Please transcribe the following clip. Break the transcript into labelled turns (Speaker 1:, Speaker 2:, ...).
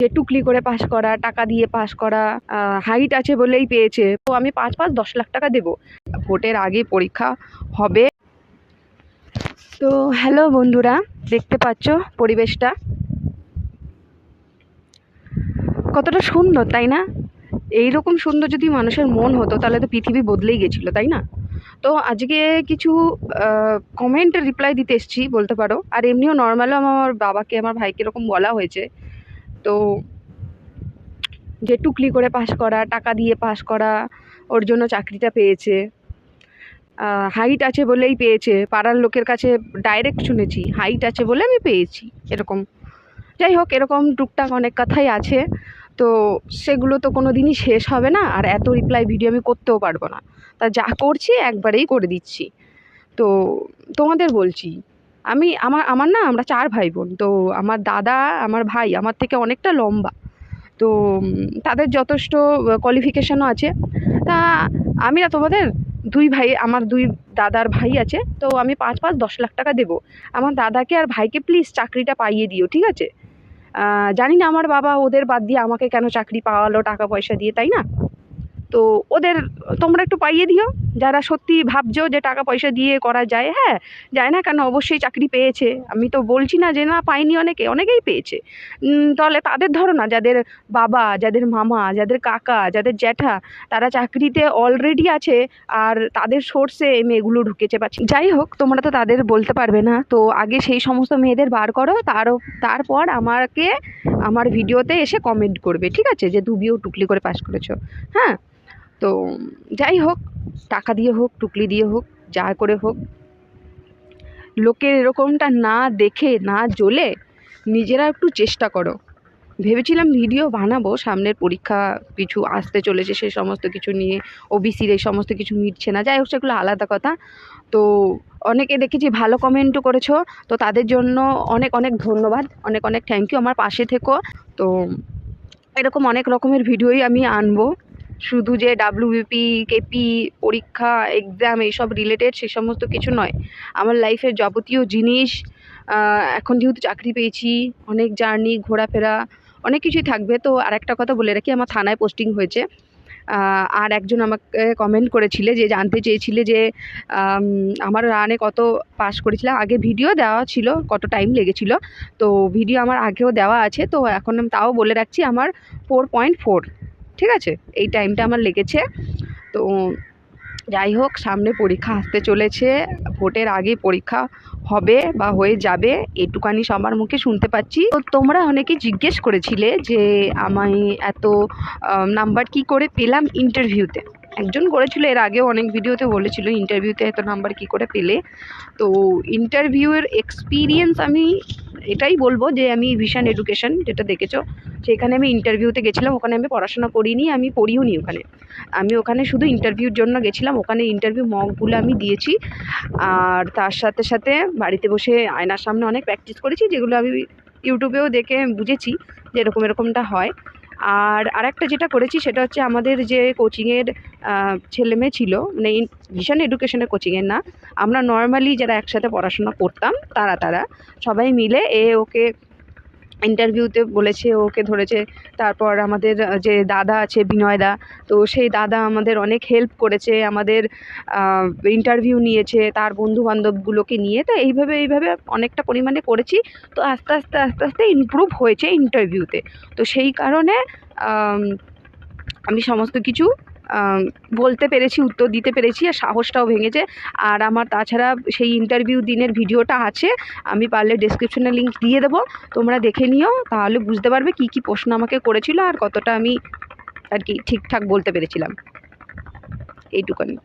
Speaker 1: যে টুকলি করে পাশ করা, টাকা দিয়ে পাশ করা হাইট আছে বলেই পেয়েছে। তো আমি পাঁচ পাঁচ দশ লাখ টাকা দেবো। ভোটের আগে পরীক্ষা হবে। তো হ্যালো বন্ধুরা, দেখতে পাচ্ছ পরিবেশটা? কতটা সুন্দর, তাই না? এইরকম সুন্দর যদি মানুষের মন হতো, তাহলে তো পৃথিবী বদলেই গেছিল, তাই না? তো আজকে কিছু কমেন্ট রিপ্লাই দিতে এসেছি, বলতে পারো। আর এমনিও নর্মালও আমার বাবাকে, আমার ভাইকে এরকম বলা হয়েছে। তো যে টুকলি করে পাশ করা, টাকা দিয়ে পাশ করা, ওর জন্য চাকরিটা পেয়েছে। হাইট আছে বলেই পেয়েছে। পাড়ার লোকের কাছে ডাইরেক্ট শুনেছি হাইট আছে বলে আমি পেয়েছি, এরকম। যাই হোক, এরকম টুকটাক অনেক কথাই আছে। তো সেগুলো তো কোনো দিনই শেষ হবে না, আর এত রিপ্লাই ভিডিও আমি করতেও পারব না। তা যা করছি একবারেই করে দিচ্ছি। তো তোমাদের বলছি আমি, আমার আমার না, আমরা চার ভাই বোন তো আমার দাদা, আমার ভাই, আমার থেকে অনেকটা লম্বা। তো তাদের যথেষ্ট কোয়ালিফিকেশানও আছে। তা আমি না তোমাদের দুই ভাই, আমার দুই দাদার ভাই আছে। তো আমি পাঁচ পাঁচ, দশ লাখ টাকা দেবো। আমার দাদাকে আর ভাইকে প্লিজ চাকরিটা পাইয়ে দিও, ঠিক আছে? জানি না আমার বাবা ওদের বাদ দিয়ে আমাকে কেন চাকরি পাওয়ালো টাকা পয়সা দিয়ে, তাই না? তো ওদের, তোমরা একটু পাইয়ে দিও। যারা সত্যি ভাবছ যে টাকা পয়সা দিয়ে করা যায় হ্যাঁ যায় না কেন? অবশ্যই চাকরি পেয়েছে। আমি তো বলছি না যে না, পাইনি অনেকে, অনেকেই পেয়েছে। তাহলে তাদের ধরো না, যাদের বাবা, যাদের মামা, যাদের কাকা, যাদের জ্যাঠা, তারা চাকরিতে অলরেডি আছে আর তাদের সোর্সে মেয়েগুলো ঢুকেছে বা যাই হোক, তোমরা তো তাদের বলতে পারবে না। তো আগে সেই সমস্ত মেয়েদের বার করো তারও তারপর আমাকে, আমার ভিডিওতে এসে কমেন্ট করবে, ঠিক আছে? যে তুমিও টুকলি করে পাস করেছ হ্যাঁ? তো যাই হোক, টাকা দিয়ে হোক, টুকলি দিয়ে হোক, যা করে হোক, লোকের এরকমটা না দেখে, না জ্বলে নিজেরা একটু চেষ্টা করো। ভেবেছিলাম ভিডিও বানাবো, সামনের পরীক্ষা কিছু আসতে চলেছে, সে সমস্ত কিছু নিয়ে ওবিসির এই সমস্ত কিছু মিটছে না, যাই হোক, সেগুলো আলাদা কথা। তো অনেকে দেখেছি ভালো কমেন্টও করেছ, তো তাদের জন্য অনেক অনেক ধন্যবাদ, অনেক অনেক থ্যাংক ইউ আমার পাশে থেকো। তো এরকম অনেক রকমের ভিডিওই আমি আনব। শুধু যে ডাব্লিউবিপি কেপি পরীক্ষা এক্সাম এইসব রিলেটেড সে সমস্ত কিছু নয়। আমার লাইফের যাবতীয় জিনিস এখন যেহেতু চাকরি পেয়েছি, অনেক জার্নি ঘোরাফেরা, অনেক কিছুই থাকবে। তো আর একটা কথা বলে রাখি, আমার থানায় পোস্টিং হয়েছে। আর একজন আমাকে কমেন্ট করেছিলে যে, জানতে চেয়েছিলে যে আমার রানে কত পাস করেছিলাম। আগে ভিডিও দেওয়া ছিল, কত টাইম লেগেছিল। তো ভিডিও আমার আগেও দেওয়া আছে। তো এখন তাও বলে রাখছি, আমার ফোর পয়েন্ট ফোর ঠিক আছে? এই টাইমটা আমার লেগেছে। তো যাই হোক, সামনে পরীক্ষা আসতে চলেছে। ভোটের আগে পরীক্ষা হবে বা হয়ে যাবে, এটুকানি সবার মুখে শুনতে পাচ্ছি। তো তোমরা অনেকে জিজ্ঞেস করেছিলে যে, আমি এত নাম্বার কি করে পেলাম ইন্টারভিউতে একজন করেছিল, এর আগেও অনেক ভিডিওতে বলেছিল ইন্টারভিউতে এত নাম্বার কি করে পেলে। তো ইন্টারভিউয়ের এক্সপিরিয়েন্স আমি এটাই বলব যে আমি ভিশন এডুকেশন যেটা দেখেছ, সেখানে আমি ইন্টারভিউতে গেছিলাম, ওখানে আমি পড়াশোনা করিনি, আমি পড়িও নি ওখানে। আমি ওখানে শুধু ইন্টারভিউর জন্য গেছিলাম, ওখানে ইন্টারভিউ মকগুলো আমি দিয়েছি। আর তার সাথে সাথে বাড়িতে বসে আয়নার সামনে অনেক প্র্যাকটিস করেছি, যেগুলো আমি ইউটিউবেও দেখে বুঝেছি যে এরকম এরকমটা হয়। আর আরেকটা যেটা করেছি সেটা হচ্ছে আমাদের যে কোচিংয়ের ছেলে মেয়ে ছিল মানে ভীষণ এডুকেশনের কোচিংয়ের না, আমরা নর্মালি যারা একসাথে পড়াশোনা করতাম, তারা তারা সবাই মিলে এ ওকে ইন্টারভিউতে বলেছে, ওকে ধরেছে। তারপর আমাদের যে দাদা আছে বিনয়দা তো সেই দাদা আমাদের অনেক হেল্প করেছে, আমাদের ইন্টারভিউ নিয়েছে, তার বন্ধু বান্ধবগুলোকে নিয়ে। তো এইভাবে এইভাবে অনেকটা পরিমাণে করেছি। তো আস্তে আস্তে আস্তে আস্তে ইমপ্রুভ হয়েছে ইন্টারভিউতে তো। সেই কারণে আমি সমস্ত কিছু বলতে পেরেছি, উত্তর দিতে পেরেছি আর সাহসটাও ভেঙেছে। আর আমার তাছাড়া সেই ইন্টারভিউ দিনের ভিডিওটা আছে, আমি পারলে ডিসক্রিপশনে লিঙ্ক দিয়ে দেবো। তোমরা দেখে নিও, তাহলে বুঝতে পারবে কি কি প্রশ্ন আমাকে করেছিল আর কতটা আমি আর কি ঠিকঠাক বলতে পেরেছিলাম। এইটুকানি।